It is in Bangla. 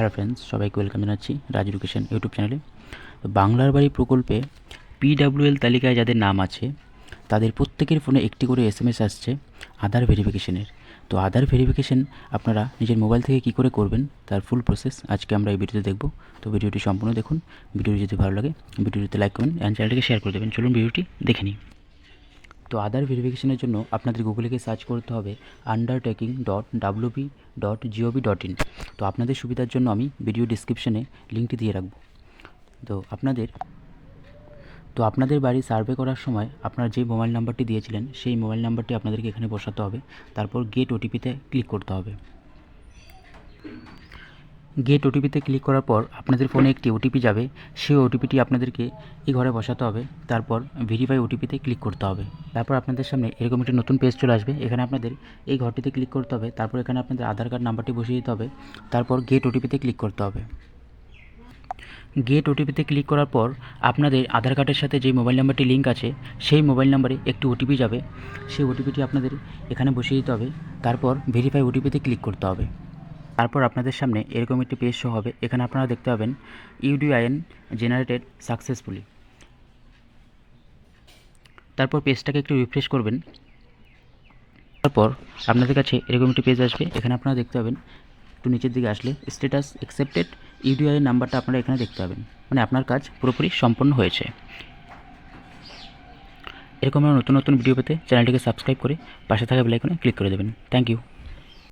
হ্যালো ফ্রেন্ডস সবাইকে ওয়েলকাম জানাচ্ছি রাজ এডুকেশন ইউটিউব চ্যানেলে বাংলার বাড়ি প্রকল্পে পিডাব্লিউএল তালিকায় যাদের নাম আছে, তাদের প্রত্যেকের ফোনে একটি করে এস এম এস আসছে আধার ভেরিফিকেশনের তো আধার ভেরিফিকেশন আপনারা নিজের মোবাইল থেকে কী করে করবেন, তার ফুল প্রসেস আজকে আমরা এই ভিডিওতে দেখব। তো ভিডিওটি সম্পূর্ণ দেখুন, ভিডিওটি যদি ভালো লাগে, ভিডিওটিতে লাইক করবেন অ্যান্ড চ্যানেলটিকে শেয়ার করে দেবেন। চলুন ভিডিওটি দেখে নিই। তো আদার ভেরিফিকেশনের জন্য আপনাদের গুগলে সার্চ করতে হবে undertaking dot WB dot gov dot in তো আপনাদের সুবিধার জন্য আমি ভিডিও ডিসক্রিপশনে লিঙ্কটি দিয়ে রাখব। তো আপনাদের তো আপনাদের বাড়ি সার্ভে করার সময় আপনারা যে মোবাইল নাম্বারটি দিয়েছিলেন, সেই মোবাইল নাম্বারটি আপনাদেরকে এখানে বসাতে হবে। তারপর গেট ওটিপিতে ক্লিক করতে হবে। গেট ওটিপিতে ক্লিক করার পর আপনাদের ফোনে একটি ওটিপি যাবে। সেই ওটিপিটি আপনাদেরকে এই ঘরে বসাতে হবে। তারপর ভেরিফাই ওটিপিতে ক্লিক করতে হবে। তারপর আপনাদের সামনে এরকম একটি নতুন পেজ চলে আসবে। এখানে আপনাদের এই ঘরটিতে ক্লিক করতে হবে। তারপর এখানে আপনাদের আধার কার্ড নাম্বারটি বসিয়ে দিতে হবে। তারপর গেট ওটিপিতে ক্লিক করতে হবে। গেট ওটিপিতে ক্লিক করার পর আপনাদের আধার কার্ডের সাথে যে মোবাইল নাম্বারটি লিঙ্ক আছে, সেই মোবাইল নাম্বারে একটি ওটিপি যাবে। সেই ওটিপিটি আপনাদের এখানে বসিয়ে দিতে হবে। তারপর ভেরিফাই ওটিপিতে ক্লিক করতে হবে। তারপর আপনাদের সামনে এরকম একটি পেজ শো হবে। এখানে আপনারা দেখতে পাবেন ইউডিআইএন জেনারেটেড সাকসেসফুলি তারপর পেজটাকে একটু রিফ্রেশ করবেন। তারপর আপনাদের কাছে এরকম একটি পেজ আসবে। এখানে আপনারা দেখতে পাবেন, একটু নিচের দিকে আসলে স্ট্যাটাস অ্যাকসেপ্টেড ইউডিআই নাম্বারটা আপনারা এখানে দেখতে পাবেন। মানে আপনার কাজ পুরোপুরি সম্পন্ন হয়েছে। এরকম নতুন নতুন ভিডিও পেতে চ্যানেলটিকে সাবস্ক্রাইব করে পাশে থাকা বেলাইকনে ক্লিক করে দেবেন। Thank you